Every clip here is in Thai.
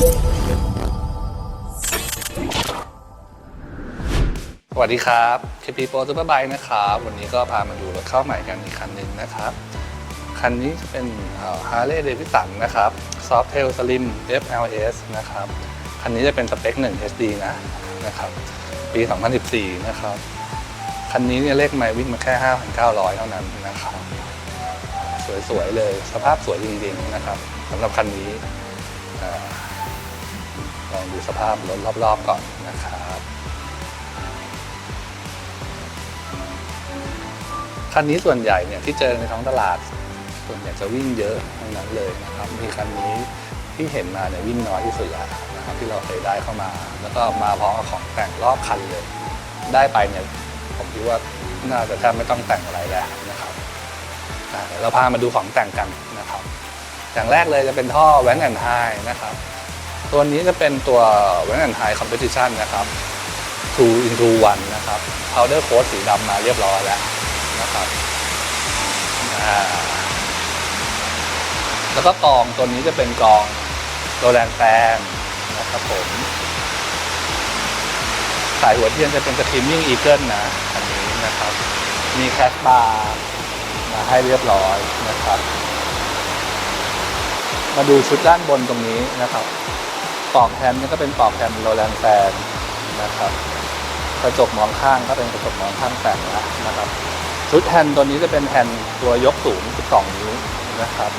สวัสดีครับเคพีโปรซูเปอร์ไบค์นะครับ วันนี้ก็พามาดูรถเข้าใหม่กันอีกคันหนึ่งนะครับ คันนี้จะเป็นฮาร์เลย์เดวิสันนะครับ Softail Slim FLS นะครับ คันนี้จะเป็นสเปค 1 HD นะนะครับ ปี 2014 นะครับ คันนี้เนี่ยเลขไมล์วิ่งมาแค่ 5,900 เท่านั้นนะครับ สวยๆเลย สภาพสวยจริงๆนะครับสำหรับคันนี้ ลองดูสภาพรถรอบๆก่อนนะครับคันนี้ส่วนใหญ่เนี่ยที่เจอในท้องตลาด ส่วนใหญ่จะวิ่งเยอะทั้งนั้นเลยนะครับมีคันนี้ที่เห็นมาเนี่ยวิ่งน้อยที่สุดแล้วนะครับที่เราเคยได้เข้ามา แล้วก็มาพร้อมกับของแต่งรอบคันเลย ได้ไปเนี่ยผมคิดว่าน่าจะแทบไม่ต้องแต่งอะไรแล้วนะครับอ่เดี๋ยวเราพามาดูของแต่งกันนะครับ อย่างแรกเลยจะเป็นท่อแวนแอนไฮนะครับ ตัวนี้จะเป็นตัวแวนแอนไฮคอมเพติชันนะครับ2 into 1นะครับ powder coat สีดำมาเรียบร้อยแล้วนะครับแล้วก็กองตัวนี้จะเป็นกองโรแลนแฟนนะครับผมสายหัวเทียนจะเป็นสตรีมมิ่งอีเกิลนะ อันนี้นะครับ มีแคสบาร์มาให้เรียบร้อยนะครับ มาดูชุดด้านบนตรงนี้นะครับ ปอกแฮนด์นี่ก็เป็นปอกแฮนโรแลนแฟนนะครับกระจกมองข้างก็เป็นกระจกมองข้างแต่งแล้วนะครับ ชุดแฮนด์ตัวนี้จะเป็นแฮนด์ตัวยกสูง 12 นิ้วนะครับ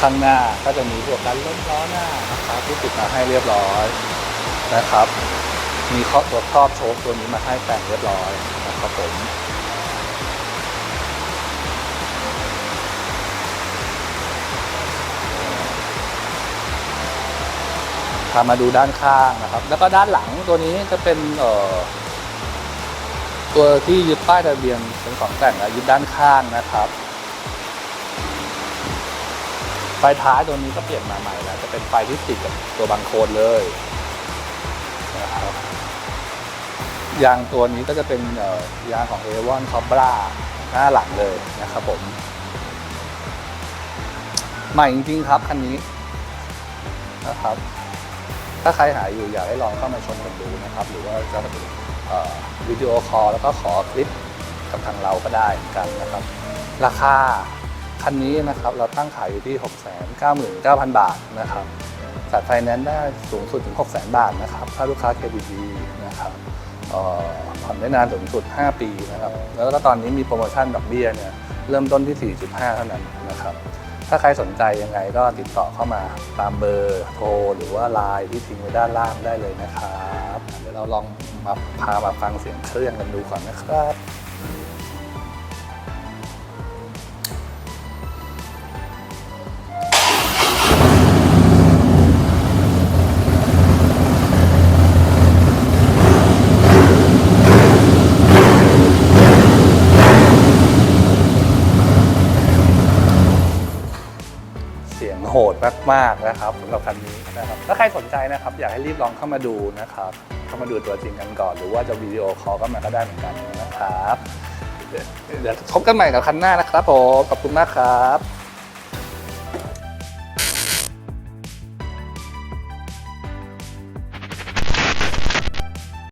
ข้างหน้าก็จะมีพวกกันล้มล้อหน้านะครับที่ติดมาให้เรียบร้อยนะครับ มีข้อตัวครอบโชคตัวนี้มาให้แต่งเรียบร้อย ครับผมพามาดูด้านข้างนะครับ แล้วก็ด้านหลังตัวนี้จะเป็นเอ่อตัวที่ยึดป้ายทะเบียนเป็นของแต่งและยึดด้านข้างนะครับไฟท้ายตัวนี้ก็เปลี่ยนมาใหม่แล้วจะเป็นไฟที่ติดกับตัวบังโคนเลย ยางตัวนี้ก็จะเป็นยางของ a อ o n Cobra หน้าหลังเลยนะครับผมใหม่จริงๆครับคันนี้นะครับ ถ้าใครหาอยู่อยากให้ลองเข้ามาชมกันดูนะครับ หรือว่าจะเอ่อวิดีโอคอลแล้วก็ขอคลิปกับทางเราก็ได้เหมือนกันนะครับ ราคาคันนี้นะครับเราตั้งขายอยู่ที่ 699,000 บาทนะครับ จัดไฟแนนซ์ได้สูงสุดถึง 600,000 บาทนะครับ ถ้าลูกค้า KBB นะครับผ่อนได้นานสูงสุด 5 ปีนะครับ แล้วก็ตอนนี้มีโปรโมชั่นดอกเบี้ยเนี่ยเริ่มต้นที่ 4.5 เท่านั้นนะครับ ถ้าใครสนใจยังไงก็ติดต่อเข้ามาตามเบอร์โทรหรือว่าไลน์ที่ทิ้งไว้ด้านล่างได้เลยนะครับ เดี๋ยวเราลองมาพามาฟังเสียงเครื่องกันดูก่อนนะครับ สียงโหดมากๆนะครับสำหรับคันนี้นะครับถ้าใครสนใจนะครับอยากให้รีบลองเข้ามาดูนะครับเข้ามาดูตัวจริงกันก่อน หรือว่าจะวิดีโอคอลก็มาก็ได้เหมือนกันนะครับเดี๋ยวเดี๋ยวพบกันใหม่กับคันหน้านะครับผมขอบคุณมากครับ